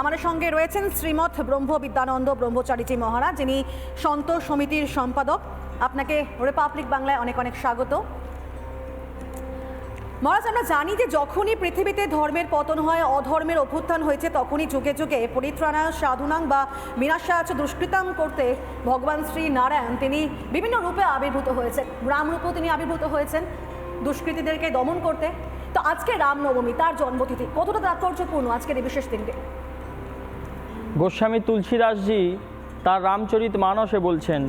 আমাদের সঙ্গে রয়েছেন শ্রীমৎ ব্রহ্ম বিদ্যানন্দ ব্রহ্মচারীজি মহারাজ, যিনি সন্ত সমিতির সম্পাদক। আপনাকে রিপাবলিক বাংলায় অনেক অনেক স্বাগত। মহারাজ, আমরা জানি যে যখনই পৃথিবীতে ধর্মের পতন হয়, অধর্মের অভ্যুত্থান হয়েছে, তখনই যুগে যুগে পরিত্রাণা, সাধুনাং বা বিনাশাচ দুষ্কৃতাম করতে ভগবান শ্রী নারায়ণ তিনি বিভিন্ন রূপে আবির্ভূত হয়েছেন। রামরূপেও তিনি আবির্ভূত হয়েছেন দুষ্কৃতীদেরকে দমন করতে। তো আজকে রামনবমী, তার জন্মতিথি, কতটা তাৎপর্যপূর্ণ আজকের এই বিশেষ দিনটি? গোস্বামী তুলসীদাসজি তার রামচরিত মানসে বলছেন,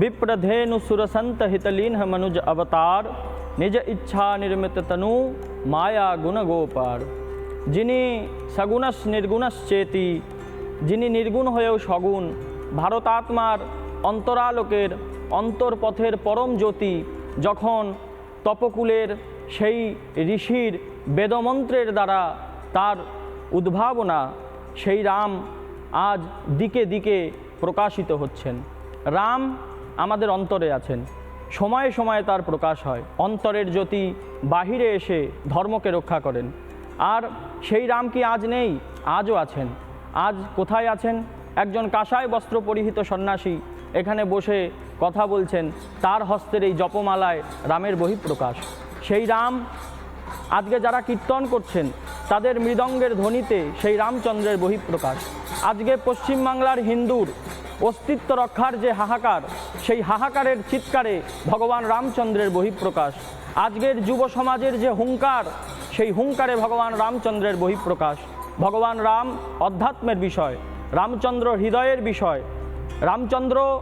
বিপ্রধেনু সুরসন্ত হিতলীন মনুজ অবতার, নিজ ইচ্ছা নির্মিত তনু মায়া গুণ গোপার যিনি সগুণস নির্গুণস চেতি, যিনি নির্গুণ হয়েও সগুণ, ভারতাত্মার অন্তরালোকের অন্তর্পথের পরম জ্যোতি, যখন তপকুলের সেই ঋষির বেদমন্ত্রের দ্বারা তার উদ্ভাবনা সেই রাম আজ দিকে দিকে প্রকাশিত হচ্ছেন। রাম আমাদের অন্তরে আছেন। সময়ে সময়ে তার প্রকাশ হয়। অন্তরের জ্যোতি বাহিরে এসে ধর্মকে রক্ষা করেন। আর সেই রাম কি আজ নেই? আজও আছেন। আজ কোথায় আছেন? একজন কাঁসায় বস্ত্র পরিহিত সন্ন্যাসী এখানে বসে কথা বলছেন। তার হস্তের এই জপমালায় রামের বহিঃপ্রকাশ। সেই রাম আজকে যারা কীর্তন করছেন, তাদের মৃদঙ্গের ধ্বনিতে সেই রামচন্দ্রের বহিঃপ্রকাশ। আজকে পশ্চিমবাংলার হিন্দুর অস্তিত্ব রক্ষার যে হাহাকার, সেই হাহাকারের চিৎকারে ভগবান রামচন্দ্রের বহিঃপ্রকাশ। আজকের যুব সমাজের যে হুঙ্কার, সেই হুঙ্কারে ভগবান রামচন্দ্রের বহিঃপ্রকাশ। ভগবান রাম অধ্যাত্মের বিষয়, রামচন্দ্র হৃদয়ের বিষয়। রামচন্দ্র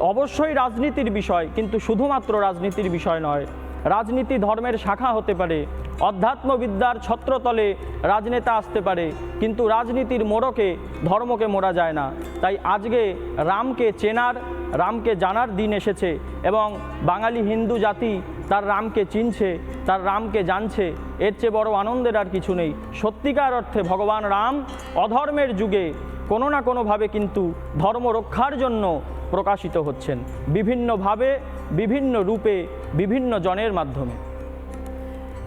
অবশ্যই রাজনীতির বিষয়, কিন্তু শুধুমাত্র রাজনীতির বিষয় নয় রাজনীতি ধর্মের শাখা হতে পারে, অধ্যাত্মবিদ্যার ছত্রতলে রাজনেতা আসতে পারে, কিন্তু রাজনীতির মোড়কে ধর্মকে মোড়া যায় না। তাই আজকে রামকে চেনার, রামকে জানার দিন এসেছে এবং বাঙালি হিন্দু জাতি তার রামকে চিনছে, তার রামকে জানছে, এর চেয়ে বড় আনন্দের আর কিছু নেই। সত্যিকার অর্থে ভগবান রাম অধর্মের যুগে কোনো না কোনোভাবে কিন্তু ধর্ম রক্ষার জন্য প্রকাশিত হচ্ছেন বিভিন্নভাবে বিভিন্ন রূপে বিভিন্ন জনের মাধ্যমে।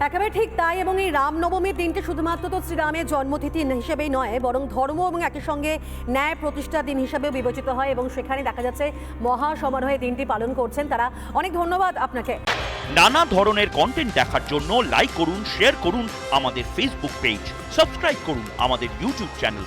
একেবারে ঠিক তাই এবং এই রামনবমীর দিনটি শুধুমাত্র তো শ্রীরামের জন্মতিথি হিসেবেই নয় বরং ধর্ম এবং একই সঙ্গে ন্যায় প্রতিষ্ঠা দিন হিসেবেও বিবেচিত হয় এবং সেখানে দেখা যাচ্ছে মহা সমারোহে দিনটি পালন করছেন তারা। অনেক ধন্যবাদ আপনাকে। নানা ধরনের কন্টেন্ট দেখার জন্য লাইক করুন শেয়ার করুন আমাদের ফেসবুক পেজ সাবস্ক্রাইব করুন আমাদের ইউটিউব চ্যানেল